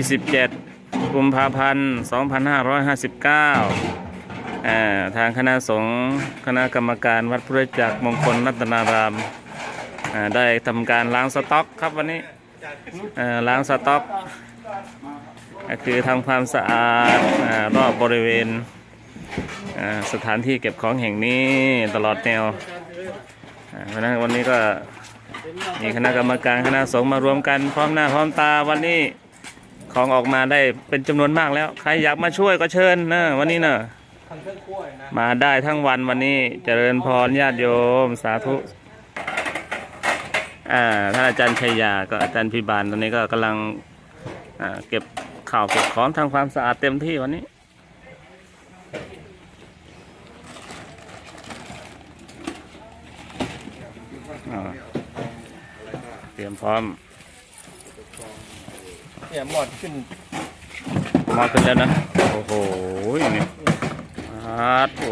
27 กุมภาพันธ์ 2559อ่าทางคณะสงฆ์คณะกรรมการวัดพุทธจักรมงคลรัตนารามอ่าได้ทำการล้างสต็อกครับวันนี้ล้างสต็อกคือทำความสะอาดอารอบบริเวณอ่าสถานที่เก็บของแห่งนี้ตลอดแนวอ่าเพราะฉะนั้นวันนี้ก็มีคณะกรรมการคณะสงฆ์มารวมกันพร้อมหน้าพร้อมตาวันนี้ ของออกมาได้เป็นจำนวนมากแล้ว ใครอยากมาช่วยก็เชิญนะวันนี้นะมาได้ทั้งวันวันนี้เจริญพรญาติโยมสาธุอ่าท่านอาจารย์ชัยยาก็อาจารย์พิบาลตอนนี้ก็กำลังอ่าเก็บข่าวเก็บของทำความสะอาดเต็มที่วันนี้อ่าเตรียมพร้อม เนี่ยหมดขึ้นมอดขึ้นแล้วนะ โอ้โหนี่อาดโอ้